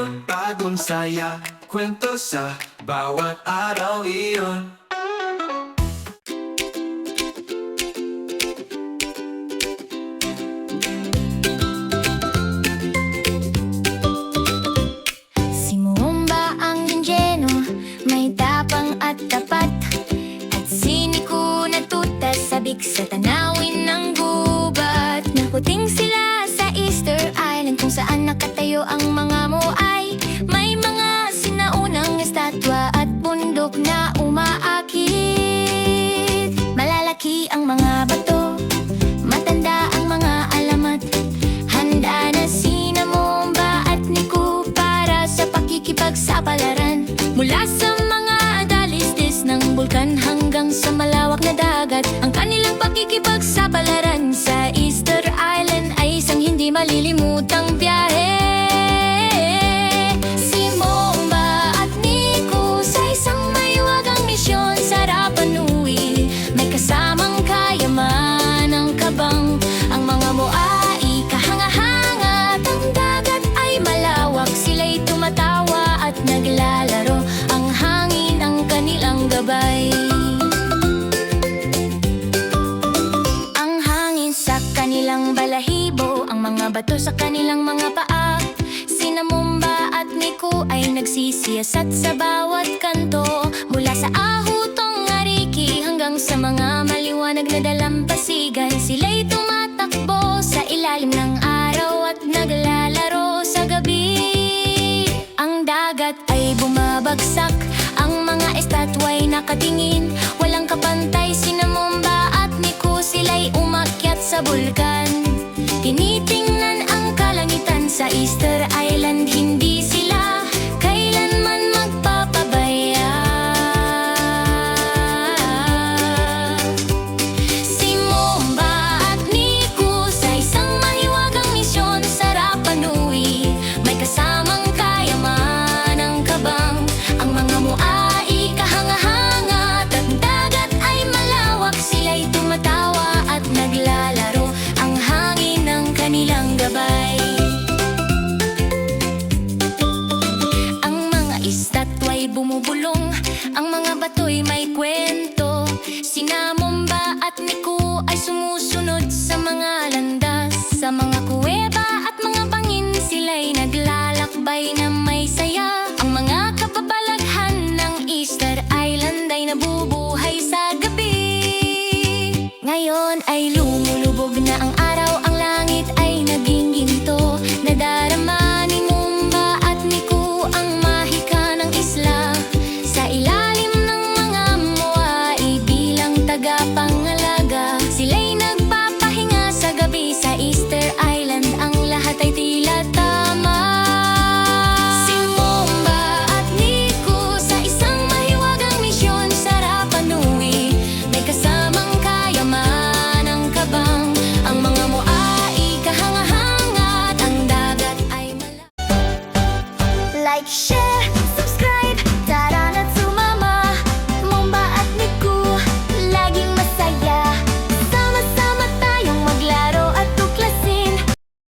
iyon Bagong saya, kwento sa bawat araw iyon pakikipagsapalaran Mula sa mga dalistis ng bulkan hanggang sa malawak na dagat. Ang kanilang pakikipagsapalaran sa Easter Island ay isang hindi malilimutang bato sa kanilang mga paa. Sina Mumba at Nico ay nagsisiyasat sa bawat kanto. Mula sa ahutong ariki hanggang sa mga maliwanag na dalampasigan Sila'y tumatakbo sa ilalim ng araw at naglalaro sa gabi. Ang dagat ay bumabagsak Ang mga estatwa'y nakatingin. Walang kapantay sina Mumba at Nico Sila'y umakyat sa bulkan sumusunod sa mga landas Sa mga kuweba at mga bangin. Sila'y naglalakbay na may saya. Ang mga kababalaghan ng Easter Island ay nabubuhay sa gabi. Ngayon ay lumulubog na ang araw Ang langit ay naging ginto. Nadarama ni Mumba at Nico ang mahika ng isla. Sa ilalim ng mga muwai bilang tagapangalaga like shit.